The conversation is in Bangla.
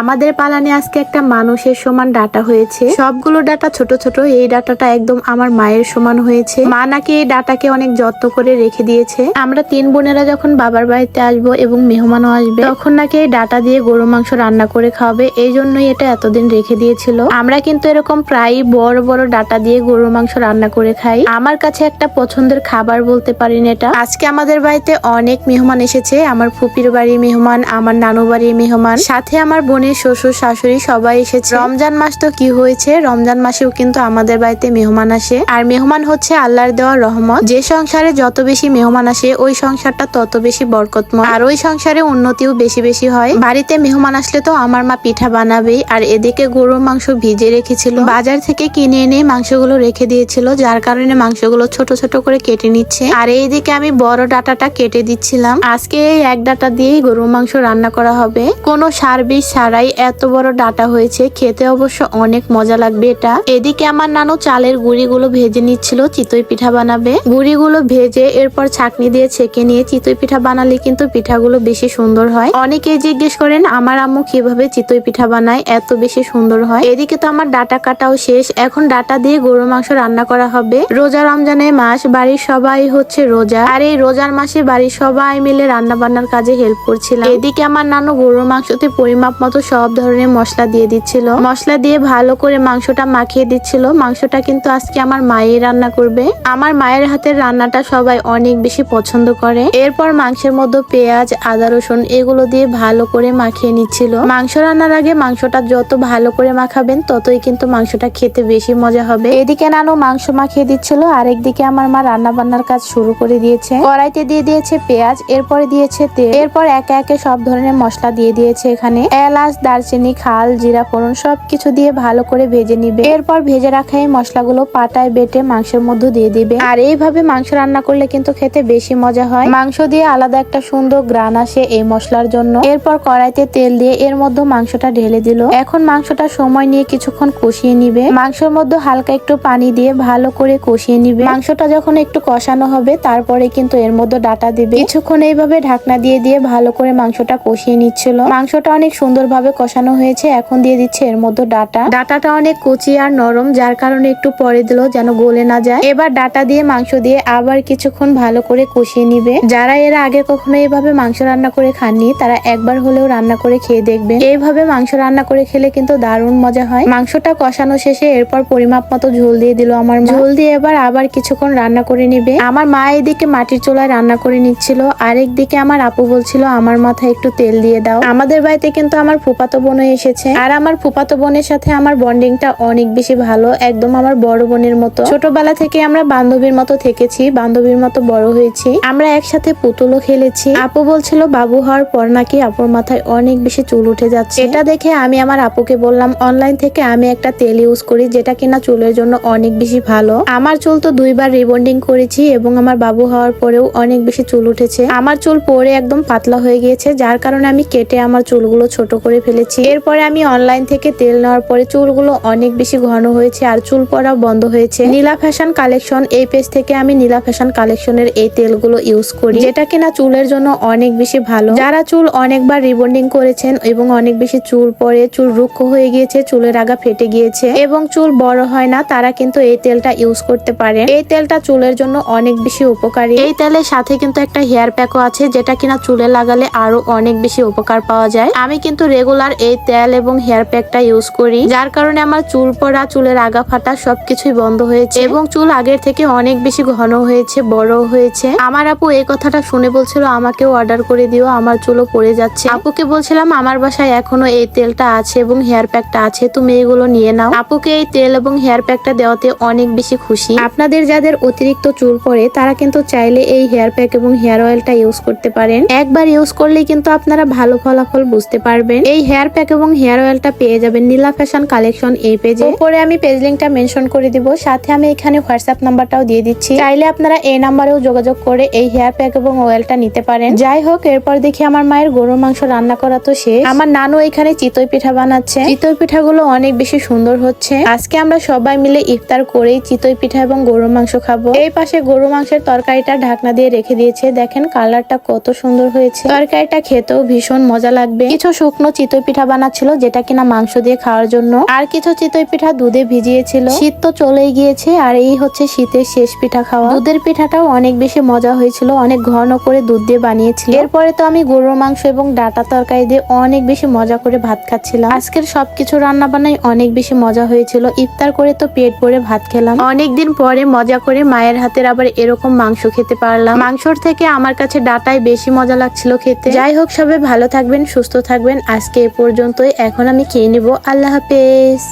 আমাদের পালানে আজকে একটা মানুষের সমান ডাটা হয়েছে। সবগুলো ডাটা ছোট ছোট, এই ডাটাটা একদম আমার মায়ের সমান হয়েছে। মা নাকি এই ডাটাকে অনেক যত্ন করে রেখে দিয়েছে। আমরা তিন বোনেরা যখন বাবার বাড়িতে আসব এবং মেহমানও আসবে, তখন নাকি এই ডাটা দিয়ে গরু মাংস রান্না করে খাওয়াবে। এই জন্যই এটা এতদিন রেখে দিয়েছিল। আমরা কিন্তু এরকম প্রায় বড় বড় ডাটা দিয়ে গরুর মাংস রান্না করে খাই। আমার কাছে একটা পছন্দের খাবার বলতে পারেন এটা। আজকে আমাদের বাড়িতে অনেক মেহমান এসেছে। আমার ফুপির বাড়ি মেহমান, আমার নানু বাড়ির মেহমান, সাথে আমার বোনের শ্বশুর, শাশুড়ি সবাই এসেছে। রমজান মাস তো কি হয়েছে? রমজান মাসেও কিন্তু আমাদের বাড়িতে মেহমান আসে। আর মেহমান হচ্ছে আল্লাহর দেওয়া রহমত। যে সংসারে যত বেশি মেহমান আসে, ওই সংসারটা তত বেশি বরকতময়। আর ওই সংসারে উন্নতিও বেশি বেশি হয়। বাড়িতে মেহমান আসলে তো আমার মা পিঠা বানাবেই, আর এদিকে গরুর মাংস ভিজে রেখেছিল। বাজার থেকে কিনে এনে মাংসগুলো রেখে দিয়েছিল, যার কারণে মাংসগুলো ছোট ছোট করে কেটে নিচ্ছে। আর এইদিকে আমি বড় ডাটাটা কেটে দিচ্ছিলাম। আজকে এই এক ডাটা দিয়েই গরুর মাংস রান্না করা হবে। কোনো সার বিষ ছাড়াই এত বড় ডাটা হয়েছে, খেতে অবশ্য অনেক মজা লাগবে এটা। এদিকে আমার নানু চালের গুঁড়িগুলো ভেজে নিচ্ছিল, চিতই পিঠা বানাবে। গুঁড়িগুলো ভেজে এরপর ছাকনি দিয়ে ছেঁকে নিয়ে চিতই পিঠা বানালে কিন্তু পিঠাগুলো বেশি সুন্দর হয়। অনেকেই জিজ্ঞেস করেন, আমার আম্মু কীভাবে চিতই পিঠা বানায়? এত বেশি সুন্দর হয়? এদিকে তো আমার ডাটা কাটাও শেষ। এখন ডাটা দিয়ে গরুর মাংস রান্না করা হবে। রোজা রমজানের মাস, বাড়ির সবাই হচ্ছে রোজা। আর এই রোজার মাসে বাড়ির সবাই মিলে রান্না বান্নার কাজে হেল্প করছিলাম। এদিকে আমার নানু গরুর মাংসতে পরিমাপ মতো সব ধরনের মশলা দিয়ে দিচ্ছিল। মশলা দিয়ে ভালো করে মাংসটা মাখিয়ে দিচ্ছিল। মাংসটা কিন্তু আজকে আমার মায়ের রান্না করবে। আমার মায়ের হাতের রান্নাটা সবাই অনেক বেশি পছন্দ করে। এরপর মাংসের মধ্যে পেঁয়াজ, আদা, রসুন এগুলো দিয়ে ভালো করে মাখিয়ে নিচ্ছিল। মাংস রান্নার আগে মাংসটা যত ভালো করে মাখাবেন, ততই কিন্তু মাংসটা খেতে বেশি মজা হবে। এদিকে নানু মাংস মাখিয়ে দিচ্ছিল। আরেকদিকে আমার মা রান্না বান্নার কাজ শুরু করে দিয়েছে। কড়াইতে দিয়ে দিয়েছে পেঁয়াজ, এরপরে দিয়েছে তেল। এরপর একে একে সব ধরনের মশলা দিয়ে দিয়েছে এখানে। এলাচ দারচিনি, খাল, জিরা, ফোড়ন সবকিছু দিয়ে ভালো করে ভেজে নিবে। এরপর ভেজে রাখা এই মশলাগুলো পাটায় বেটে মাংসের মধ্যে দিয়ে দিবে। আর এইভাবে মাংস রান্না করলে কিন্তু খেতে বেশি মজা হয়। মাংস দিয়ে আলাদা একটা সুন্দর গ্রান আসে এই মশলার জন্য। এরপর কড়াইতে তেল দিয়ে এর মধ্যে মাংসটা ঢেলে দিল। এখন মাংসটা সময় নিয়ে কিছুক্ষণ কষিয়ে নিবে। মাংসের মধ্যে হালকা একটু পানি দিয়ে ভালো করে কষিয়ে নিবে। মাংসটা যখন একটু কষানো হবে, তারপরে কিন্তু এর মধ্যে ডাটা দিবে। কিছুক্ষণ এইভাবে ঢাকনা দিয়ে দিয়ে ভালো করে মাংসটা কষিয়ে নিচ্ছিল। মাংসটা অনেক সুন্দরভাবে কষানো হয়েছে, এখন দিয়ে দিচ্ছে এর মধ্যে ডাটা। ডাটাটা অনেক কচি আর নরম, যার কারণে একটু পরে দিল যেন গলে না যায়। এবার ডাটা দিয়ে মাংস দিয়ে আবার কিছুক্ষণ ভালো করে কষিয়ে নিবে। যারা এর আগে কখনো এইভাবে মাংস রান্না করে খাননি, তারা একবার হলেও রান্না করে খেয়ে দেখবেন। এইভাবে মাংস রান্না করে খেলে কিন্তু দারুণ মজা হয়। মাংসটা কষানো শেষে এরপর পরিমাপ মতো ঝোল দিয়ে দিল আমার ঝোল দিয়ে এবার আবার কিছুক্ষণ রান্না করে নিবে। আমার মা এদিকে মাটির চোলায় রান্না করে নিচ্ছিল। আরেক দিকে আমার আপু বলছিল, আমার মাথায় একটু তেল দিয়ে দাও। আমাদের বাড়িতে কিন্তু আমার ফুপাতো বোনও এসেছে। আর আমার ফুপাতো বোনের সাথে আমার বন্ডিংটা অনেক বেশি ভালো, একদম আমার বড় বোনের মতো। ছোটবেলা থেকে আমরা বান্ধবীর মতো থেকেছি, বান্ধবীর মতো বড় হয়েছি। আমরা একসাথে পুতুলও খেলেছি। আপু বলছিল, বাবু হওয়ার পর নাকি আপুর মাথায় অনেক বেশি চুল উঠে যাচ্ছে। এটা দেখে আমি আমার আপুকে বললাম, অনলাইন থেকে আমি একটা তেল ইউজ করি, যেটা কিনা চুলের জন্য অনেক বেশি ভালো। আমার চুল তো দুইবার রিবন্ডিং করেছি এবং আমার বাবু হওয়ার পরেও অনেক বেশি চুল উঠেছে। আমার চুল পরে একদম পাতলা হয়ে গিয়েছে, যার কারণে আমি কেটে আমার চুলগুলো ছোট করে ফেলেছি। এরপরে আমি অনলাইন থেকে তেল নেওয়ার পরে চুলগুলো অনেক বেশি ঘন হয়েছে আর চুল পড়াও বন্ধ হয়েছে। নীলা ফ্যাশন কালেকশন, এই পেজ থেকে আমি নীলা ফ্যাশন কালেকশনের এই তেলগুলো ইউজ করি। যেটা কিনা চুলের জন্য অনেক বেশি ভালো। যারা চুল অনেকবার রিবন্ডিং করেছেন এবং অনেক বেশি চুল পরে চুল রুক্ষ হয়ে গিয়েছে, চুলের আগা ফেটে গিয়েছে এবং চুল বড় হয় না, তারা কিন্তু এই তেলটা ইউজ করতে পারে এই তেলটা চুলের জন্য অনেক বেশি উপকারী। এই তেলের সাথে কিন্তু একটা হেয়ার প্যাকও আছে, যেটা কিনা চুলে লাগালে আরও অনেক বেশি উপকার পাওয়া যায়। আমি কিন্তু রেগুলার এই তেল এবং হেয়ার প্যাকটা ইউজ করি, যার কারণে আমার চুল পড়া, চুলের আগা ফাটা সবকিছুই বন্ধ হয়েছে এবং চুল আগের থেকে অনেক বেশি ঘন হয়েছে, বড় হয়েছে। আমার আপু এই কথাটা শুনে বলছিল, আমাকেও অর্ডার করে দিও, আমার চুলও পড়ে যাচ্ছে। আপুকে বলছিলাম, আমার বাসায় এখনও এই তেলটা আছে এবং হেয়ার প্যাকটা আছে, তুমি এগুলো নিয়ে নাও। আপুকে এই তেল এবং হেয়ার প্যাকটা দেওয়াতে অনেক বেশি খুশি। আপনাদের যাদের অতিরিক্ত চুল পড়ে, তারা কিন্তু চাইলে এই হেয়ার প্যাক এবং হেয়ার অয়েলটা ইউজ করতে পারেন। একবার ইউজ করলেই কিন্তু আপনারা ভালো ফলাফল বুঝতে পারবেন। এই হেয়ার প্যাক এবং হেয়ার অয়েলটা পেয়ে যাবেন নীলা ফ্যাশন কালেকশন এই পেজে। উপরে আমি পেজ লিঙ্কটা মেনশন করে দিব, সাথে আমি এখানে হোয়াটসঅ্যাপ নাম্বারটাও দিয়ে দিচ্ছি। চাইলে আপনারা এই নাম্বারেও যোগাযোগ করে এই হেয়ার প্যাক এবং অয়েলটা নিতে পারেন। যাই হোক, এরপর দেখি আমার মায়ের গরুর মাংস রান্না করা তো শেষ। আমার নানু এখানে চিতই পিঠা বানাচ্ছে। চিতই পিঠাগুলো অনেক বেশি সুন্দর হচ্ছে। আজকে আমরা সবাই মিলে ইফতার করেই চিতই পিঠা এবং গরুর মাংস খাব। এই পাশে গরু মাংসের তরকারিটা ঢাকনা দিয়ে রেখে দিয়েছে। দেখেন কালারটা কত সুন্দর হয়েছে। তরকারিটা খেতেও ভীষণ মজা লাগবে। কিছু শুকনো চিতই পিঠা বানাচ্ছিল, যেটা কিনা মাংস দিয়ে খাওয়ার জন্য। আর কিছু চিতই পিঠা দুধে ভিজিয়েছিল। শীত তো চলেই গিয়েছে, আর এই হচ্ছে শীতের শেষ পিঠা খাওয়া। দুধের পিঠাটাও অনেক বেশি মজা হয়েছিল, অনেক ঘন করে দুধ দিয়ে বানিয়েছিল। এরপরে তো আমি গরুর মাংস এবং ডাটা তরকারি দিয়ে অনেক বেশি মজা করে ভাত খাচ্ছিলাম। আজকের সবকিছু রান্না বান্নাই অনেক বেশি মজা হয়েছিল। ইফতার করে তো পেট ভরে ভাত খেলাম। অনেকদিন পরে মজা করে মায়ের হাতের আবার এরকম মাংস খেতে পারলাম। মাংসর থেকে আমার কাছে ডাটাই বেশি মজা লাগছিল খেতে। যাই হোক সবাই ভালো থাকবেন, সুস্থ থাকবেন। আজকে এ পর্যন্তই। এখন আমি খেয়ে নিব। আল্লাহ হাফেজ।